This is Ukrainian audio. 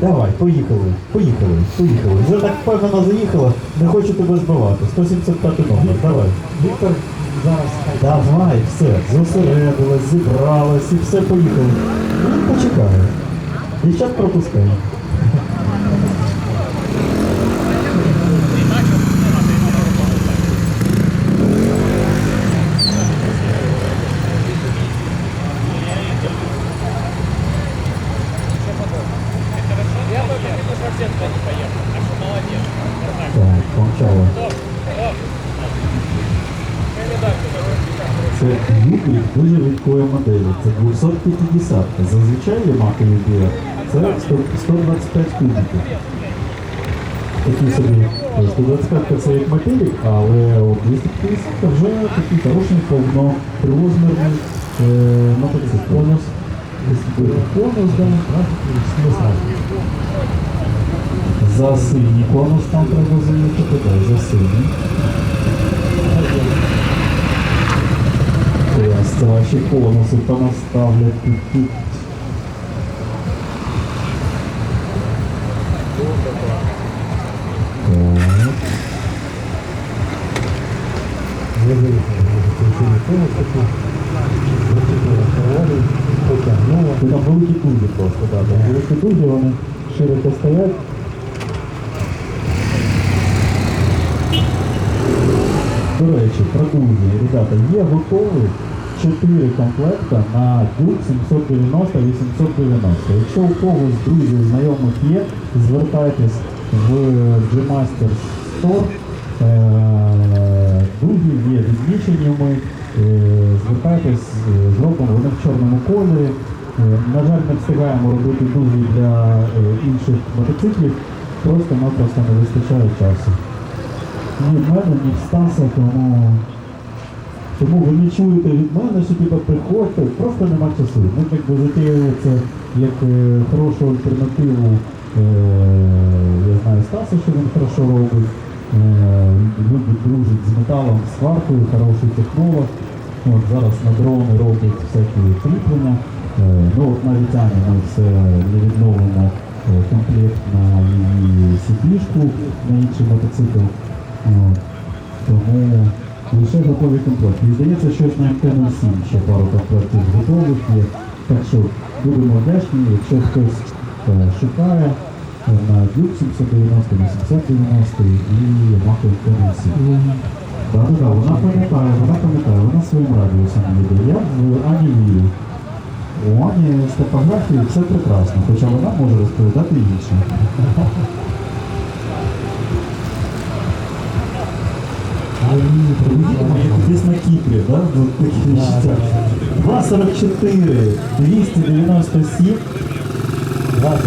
Давай, поїхали, поїхали, поїхали. Вже так впевнено заїхала, не хочу тебе збивати. 175 номер, давай. Віктор зараз. Давай, все, зосередилась, зібралась і все поїхали. Ну, Він почекає. Дівчат пропускає. Це гібрид дуже рідкої моделі. Це 250. Зазвичай Yamaha UBR це 125 кубиків. Такі собі. 125 це як моделі, але 250 вже такий хороший повнопривозмірний е, мотоцикл. Конус. Конус, да, графіки. За синій конус там треба заїхати, так, за синій. Ваші конуси понаставлять тут. тут. Так. Не виїхали, може, включили конус такий. Зачепили колони, потягнуло. Ти там великі дуги просто, так. Там великі дуги, вони широко стоять. До речі, про ребята, є готові 4 комплекта на Duke 790 890. Якщо у когось друзів, знайомих є, звертайтесь в G-Master Store. Е, Дуги є відмічені ми. Е, Звертайтесь, зробимо вони в чорному кольорі. Е, На жаль, не встигаємо робити дуги для е, інших мотоциклів, просто-напросто не вистачає часу. Ні в мене, ні в Стаса, тому, тому ви не чуєте від мене, що типу, приходьте, просто нема часу. Ми якби затіяли це як е, хорошу альтернативу, е, я знаю Стаса, що він хорошо робить. Е, любить дружить з металом, з сваркою, хороший технолог. От зараз на дрони роблять всякі ну от навіть Ані ми все не відновимо е, комплект на її сідлішку, на інший мотоцикл. От. Тому лише готовий комплект. І здається, що на МТ-07 ще пару комплектів готових є. Так що будемо вдячні, якщо хтось е, шукає е, на Duke 790, 890 і Yamaha МТ-07. Так, так, вона пам'ятає, вона пам'ятає, вона своїм радіусом їде. Я в Ані вірю. У Ані з топографією все прекрасно, хоча вона може розповідати інше. Десь на Кіпрі, відчуття. 244, 297,